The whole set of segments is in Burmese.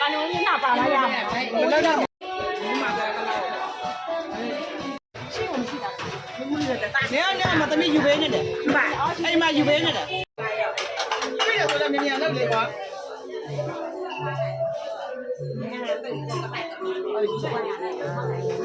反正你那办了呀，我那个。你妈我们你屋里在没到那边的？不啊，俺没游玩的。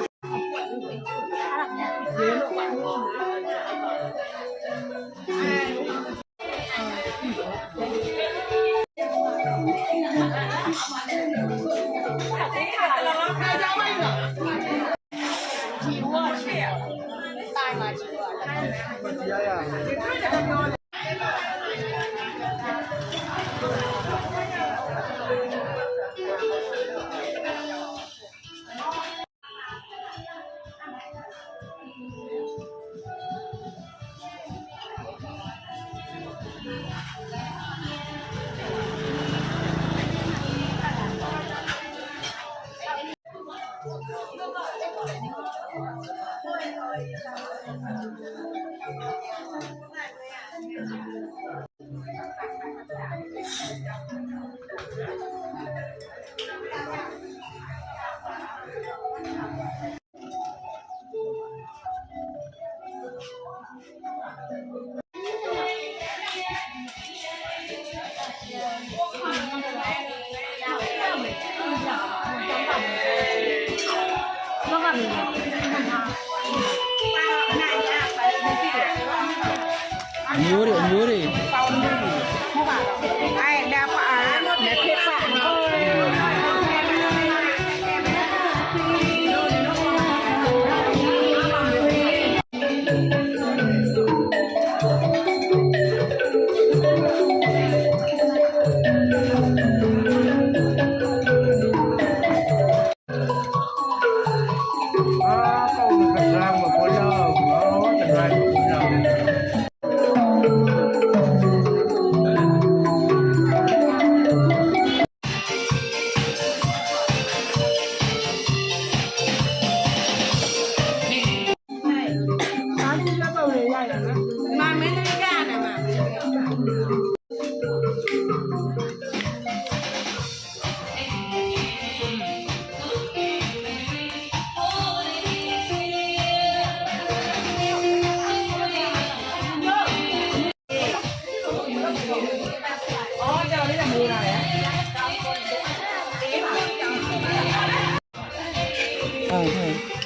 嗯。嗯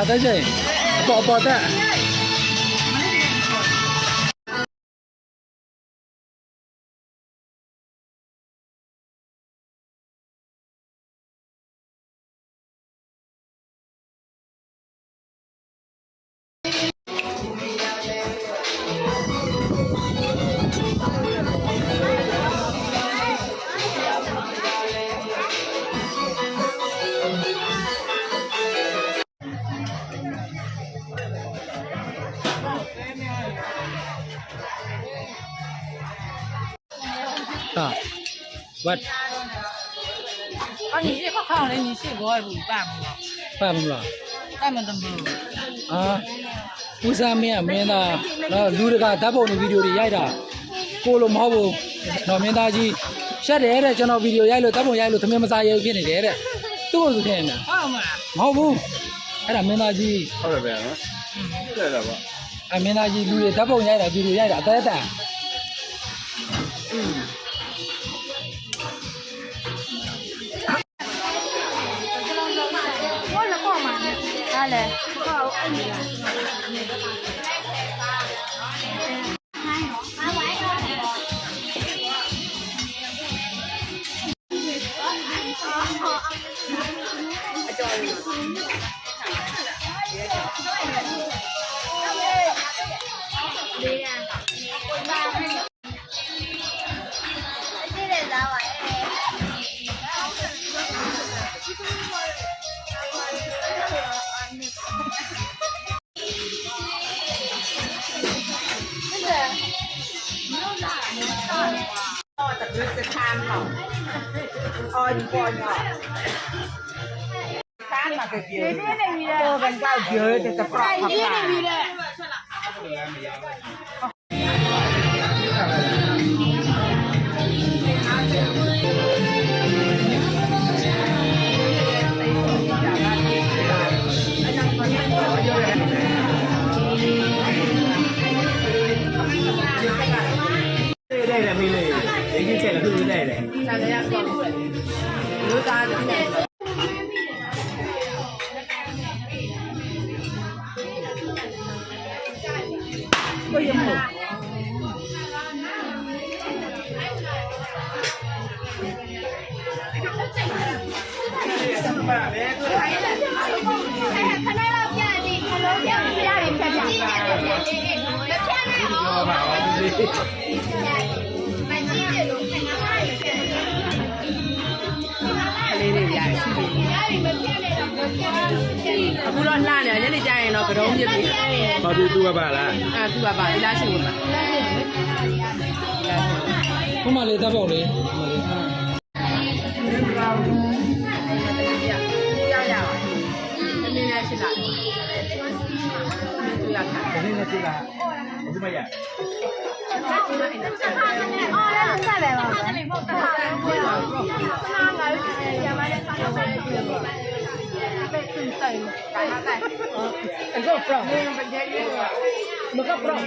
bata siya eh. Apo-bata. 啊，我啊，你这个看嘞，你这个也不办不了，办不了，办不了。啊，不是没啊没那，那录这个打包的 video 里ရိုက်တာကိုလိုမဟုတ်ဘူးတော့မင်းသားကြီးဖြတ်တယ်တဲ့ကျွန်တော်ဗီဒီယိုရိုက်လို့တပ်ပုံရိုက်လို့သမင်းမစားရဘူးဖြစ်နေတယ်တဲ့သူ့ကိုသူထင်နေတာဟုတ်မလားမဟုတ်ဘူးအဲ့ဒါမင်းသားကြီးဟုတ်တယ်ဗျာနော်ဟုတ်တယ်ဗျာအမင်းသားကြီးလူတွေဓာတ်ပုံရိုက်တာဗီဒီယိုရိုက်တာအသက်တန်သူကပါလားအဲသူကပါဒီလားရှိဝင်ပါဟိုမှာလေတက်ပေါ့လေဟိုမှာလေရရရပါနည်းနည်းရှိတာနည်းနည်းရှိတာနည်းနည်းရှိတာဒီမှာရဆက်ပဲပါဆက်ပဲပေါ့တာဆက်ပါပါဆက်ပါပါ từng tầng cái này anh có pro mà có pro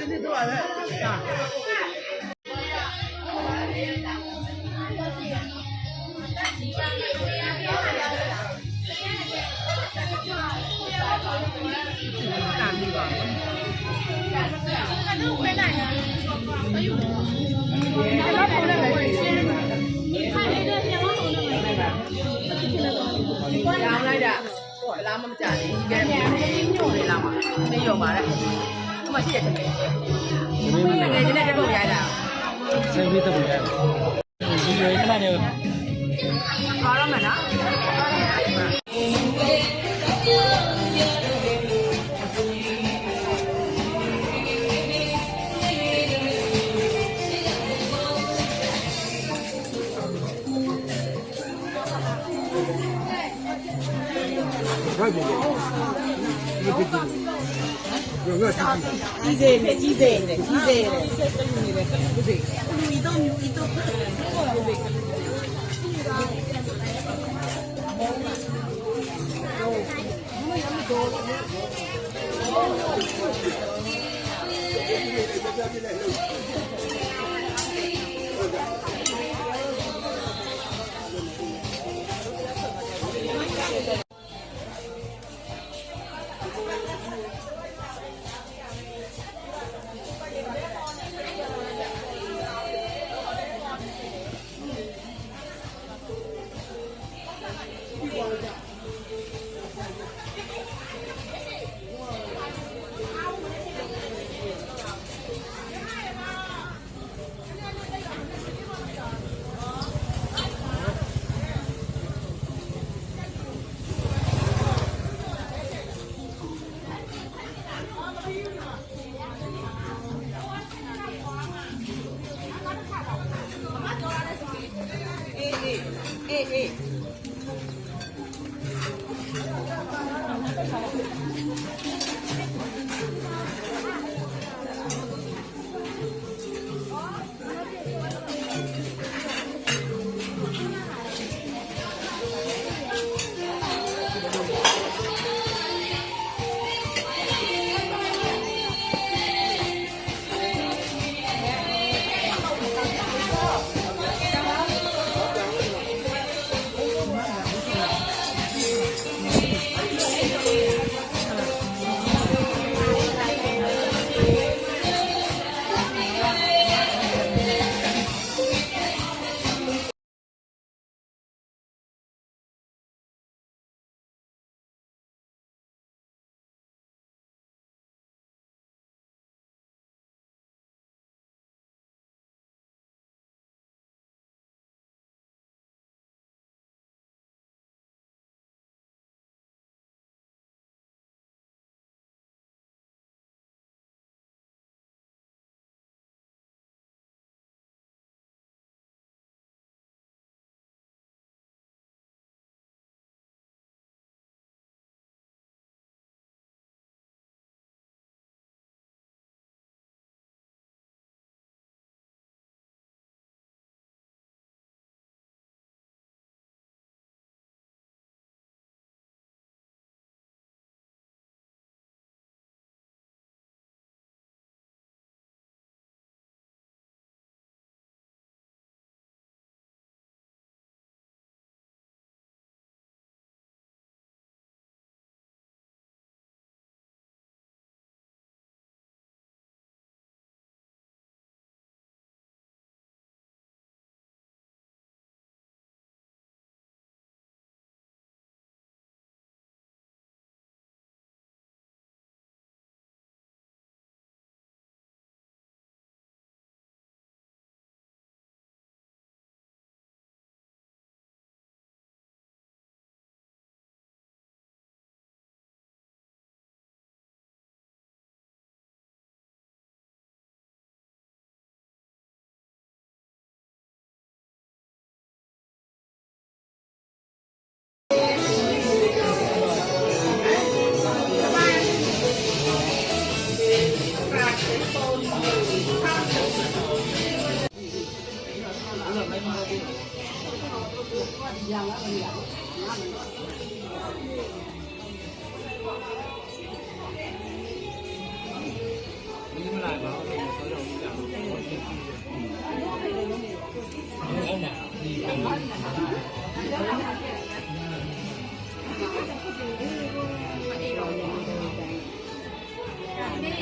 Hãy subscribe cho kênh Ghiền Mì Gõ Để không bỏ lỡ những video hấp dẫn လောင်းလိုက်တာဟောလာမမကြဘူးကဲညို့နေလာမှာမညို့ပါနဲ့ဒီမှာရှိတဲ့တကယ်ဒီမှာငယ်ချင်းနဲ့တက်ဖို့ရိုက်တာဆက်ပြီးတက်ဖို့ရိုက်တာဒီလိုခဏနေပါရမလားက်ပြီလေဒီဖြစ်ပြီဘယ်လိုလဲကြီးသေးတယ်ကြီးသေးတယ်ကြီးသေးတယ်ဆက်တူနေတယ်ဘယ်လိုလဲဘယ်လိုလဲတော့မျိုးဤတော့ဘယ်လိုလဲ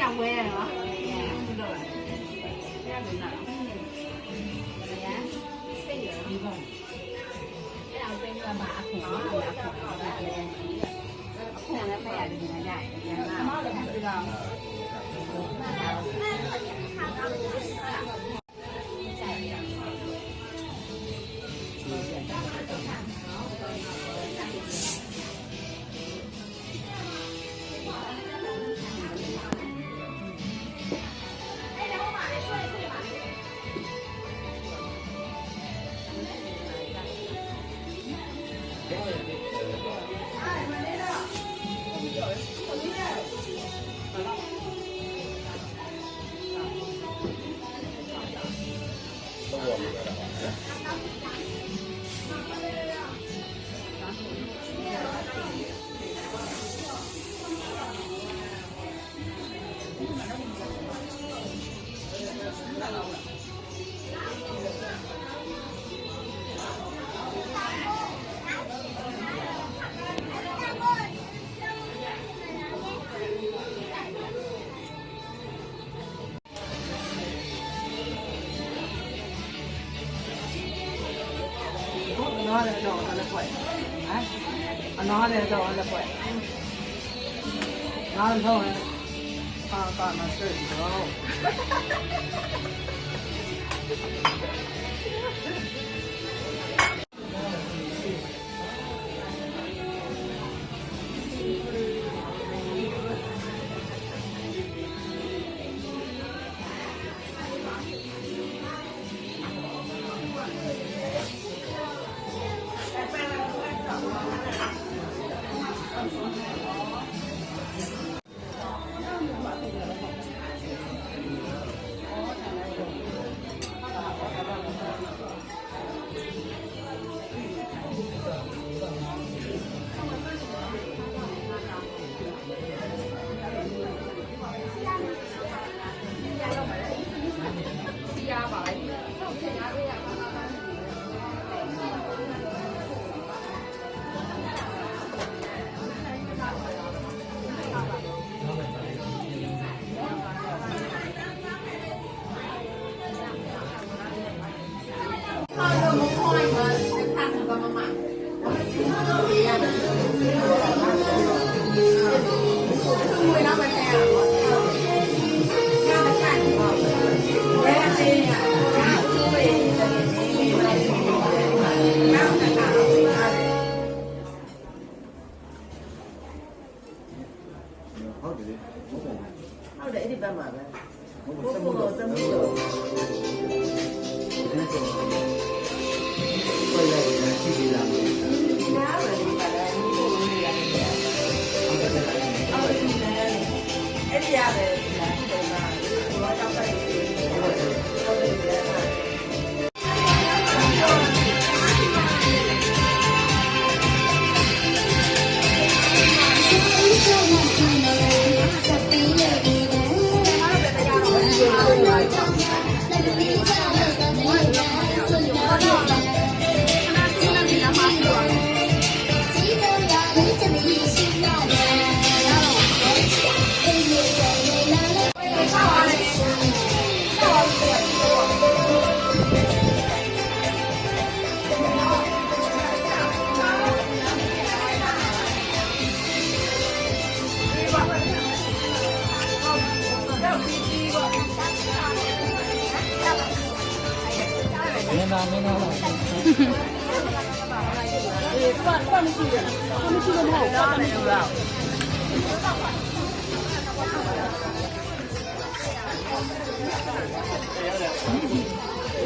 ပြန်ဝဲရတာအခုလည်းမရဘူးညာရတယ်။အမလည်းမသိတော့我们。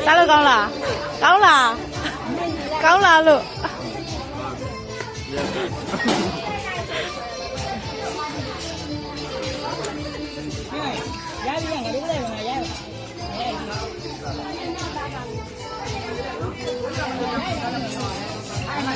放了？高了？高了？高了了？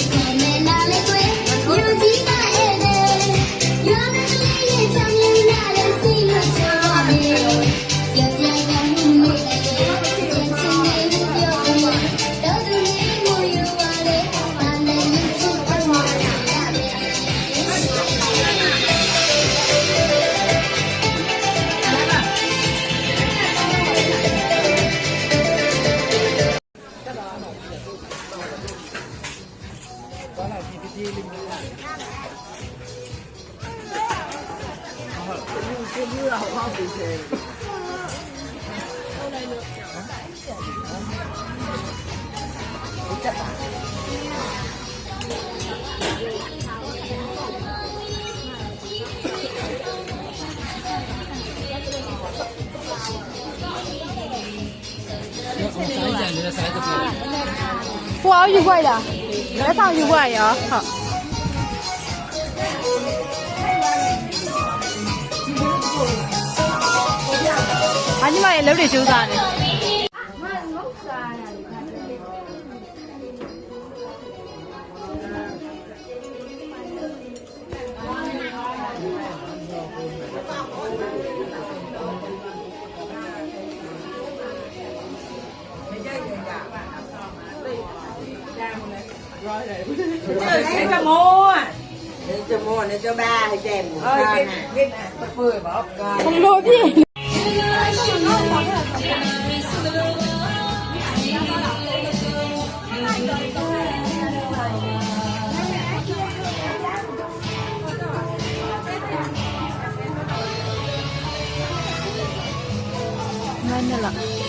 love. 我好愉快的，我上愉快呀！ညီမရဲ့လုပ်တွေစူးစမ်းတယ်เนี่ยจะโม่เนี่ยจะโม่เนี่ยจะบ้าให้แจ่มหมูข้าวน่ะ không lỗi gì 买没了。